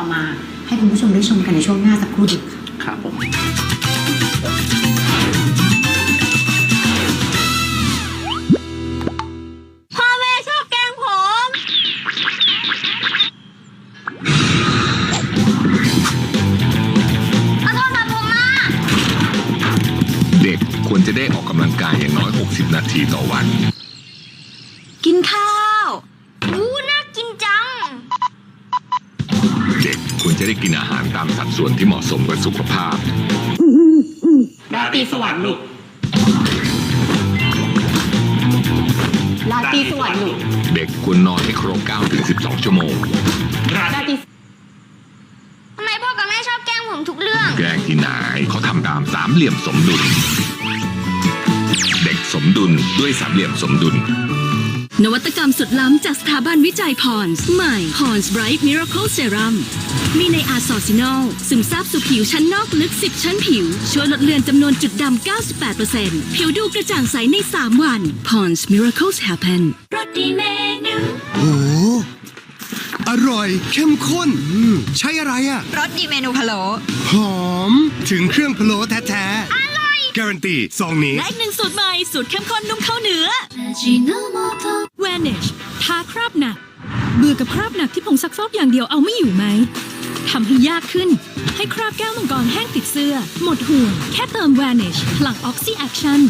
เอามา ให้คุณผู้ชมได้ชมกันในช่วงหน้าสักครู่เดียวค่ะครับผมพ่อแม่ชอบแกล้งผมขอโทษครับผมมา เด็กควรจะได้ออกกำลังกายอย่างน้อย 60 นาทีต่อวัน กินข้าว เด็กควรจะได้กินอาหารตามสัดส่วนที่เหมาะสมกับสุขภาพ ราตรีสวัสดิ์ลูกราตรีสวัสดิ์ลูกเด็กควรนอนให้ครบ9ถึง12 ชั่วโมง ราตรีทำไมพ่อกับแม่ชอบแกล้งผมทุกเรื่อง แกล้งที่ไหนเขาทำตามสามเหลี่ยมสมดุล เด็กสมดุลด้วยสามเหลี่ยมสมดุล นวัตกรรมสุดล้ำจากสถาบันวิจัยพรส์ใหม่ Pond's Bright Miracle Serum มีในอาร์ซอซินอลซึมซาบสู่ผิวชั้นนอกลึก 10 ชั้นผิว ช่วยลดเลือนจำนวนจุดดำ 98%ผิวดูกระจ่างใสใน 3 วัน Pond's Miracles Happen รสดีเมนูโอ้อร่อย เข้มข้นอืมใช่อะไรอะ่ะรสดีเมนูพะโล้หอม ถึงเครื่องพะโล้แท้ๆอร่อย การันตีซองนี้ และอีกหนึ่งสูตรใหม่ สูตรเข้มข้นนุ่มข้าวเหนือ Vanish ทาคราบหนัก เบื่อกับคราบหนักที่ผงซักฟอกอย่างเดียวเอาไม่อยู่ไหมทำให้ยากขึ้น ให้คราบแก้วมังกรแห้งติดเสื้อ หมดห่วง แค่เติม Vanish พลัง Oxy Action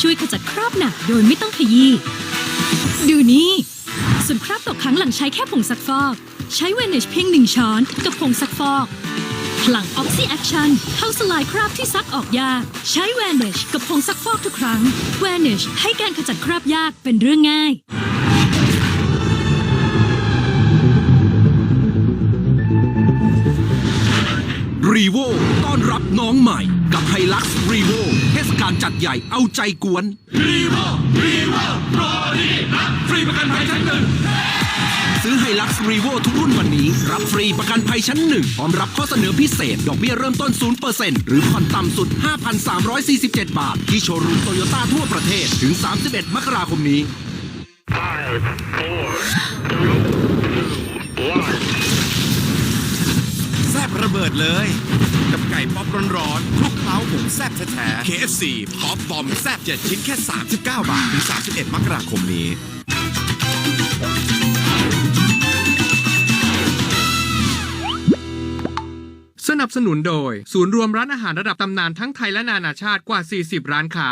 ช่วยขจัดคราบหนักโดยไม่ต้องขยี้ดูนี่ส่วนคราบตกค้างหลังใช้แค่ผงซักฟอก ใช้ Vanish เพียงหนึ่งช้อน กับผงซักฟอก พลัง Oxy Action เข้าสลายคราบที่ซักออกยาก ใช้ Vanish กับผงซักฟอกทุกครั้ง Vanish ให้การขจัดคราบยากเป็นเรื่องง่าย รีโวต้อนรับน้องใหม่ กับไฮลักซ์รีโวเทศกาลจัดใหญ่เอาใจกวน รีโวรีโวโปรดีนะฟรีประกันภัยชั้นหนึ่ง ซื้อไฮลักซ์รีโวทุกรุ่นวันนี้ รับฟรีประกันภัยชั้นหนึ่งพร้อมรับข้อเสนอพิเศษ ดอกเบี้ยเริ่มต้น 0%หรือผ่อนต่ำสุด 5,347 บาท ที่โชว์รูมโตโยต้าทั่วประเทศถึง 31 มกราคมนี้แซบระเบิดเลย กับไก่ป๊อปร้อนๆคลุกเคล้าผงแซบแท้ๆ KFC ป๊อปบอมแซบ7ชิ้นแค่ 39 บาท ถึง 31 มกราคมนี้ นับสนุนโดย ศูนย์รวมร้านอาหารระดับตำนานทั้งไทยและนานาชาติกว่า 40 ร้านค้า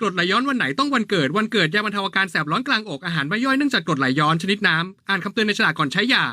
กรดไหลย้อนวันไหนต้องวันเกิดวันเกิดยาบรรเทาอาการแสบร้อนกลางอกอาหารไม่ย่อยเนื่องจากกรดไหลย้อนชนิดน้ำอ่านคำเตือนในฉลากก่อนใช้ยา